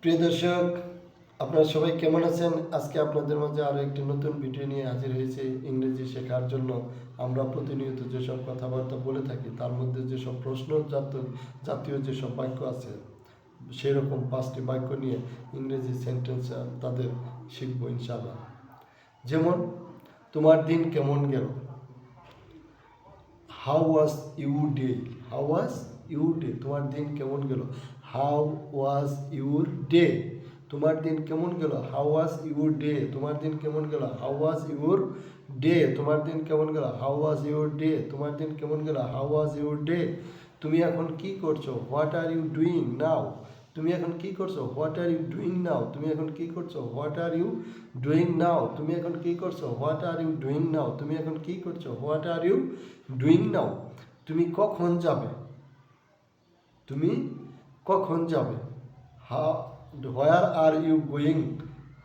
প্রিয় দর্শক, আপনারা সবাই কেমন আছেন? আজকে আপনাদের মাঝে আরও একটি নতুন ভিডিও নিয়ে হাজির হয়েছে। ইংরেজি শেখার জন্য আমরা প্রতিনিয়ত যেসব কথাবার্তা বলে থাকি, তার মধ্যে যেসব প্রশ্ন জাত- জাতীয় যেসব বাক্য আছে সেই রকম পাঁচটি বাক্য নিয়ে ইংরেজি সেন্টেন্স তাদের শিখব ইনশাআল্লাহ। যেমন, তোমার দিন কেমন গেল? How was you day how was you day তোমার দিন কেমন গেল? হাউ ওয়াজ ইউর ডে তোমার দিন কেমন গেল? হাউ ওয়াজ ইউর ডে তোমার দিন কেমন গেল? হাউ ওয়াজ ইউর ডে তোমার দিন কেমন গেল? হাউ ওয়াজ ইউর ডে তোমার দিন কেমন গেল? হাউ ওয়াজ ইউর ডে তুমি এখন কি করছ? What are you doing now তুমি এখন কি করছ? What are you doing now তুমি এখন কি করছ? What are you doing now তুমি এখন কি করছ? What are you doing now তুমি এখন কি করছ? What are you doing now তুমি কখন যাবে? তুমি কখন যাবে? হা where are you going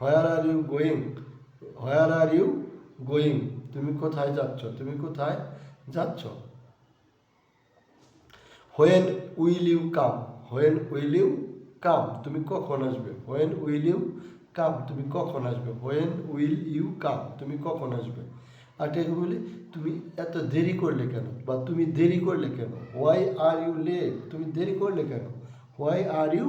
where are you going where are you going তুমি কোথায় যাচ্ছ? তুমি কোথায় যাচ্ছ? When will you come when will you come তুমি কখন আসবে? হোয়েন উইল ইউ কাম তুমি কখন আসবে? হোয়েন উইল ইউ কাম তুমি কখন আসবে? আর ঠিক বলি, তুমি এত দেরি করলে কেন? বা তুমি দেরি করলে কেন? হোয়াই আর ইউ লেট তুমি দেরি করলে কেন? Why are you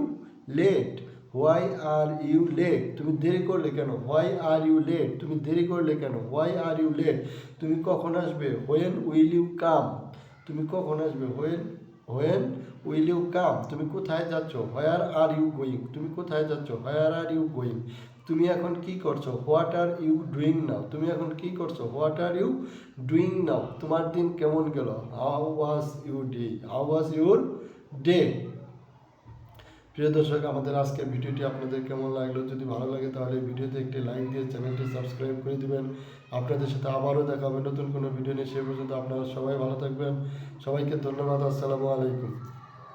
late why are you late তুমি দেরি করলে কেন? হোয়াই আর ইউ লেট তুমি দেরি করলে কেন? হোয়াই আর ইউ লেট তুমি কখন আসবে? হোয়েন উইল ইউ কাম তুমি কখন আসবে? When when will you come তুমি কোথায় যাচ্ছ? হোয়ার আর ইউ গোয়িং তুমি কোথায় যাচ্ছ? হোয়ার আর ইউ গোয়িং তুমি এখন কি করছ? What are you doing now তুমি এখন কি করছ? What are you doing now তোমার দিন কেমন গেল? How was you day how was your day প্রিয় দর্শক, আমাদের আজকে ভিডিওটি আপনাদের কেমন লাগল? যদি ভালো লাগে তাহলে ভিডিওতে একটি লাইক দিয়ে চ্যানেলটি সাবস্ক্রাইব করে দেবেন। আপনাদের সাথে আবারও দেখা হবে নতুন কোনো ভিডিও নিয়ে, সে পর্যন্ত আপনারা সবাই ভালো থাকবেন। সবাইকে ধন্যবাদ, আসসালামু আলাইকুম।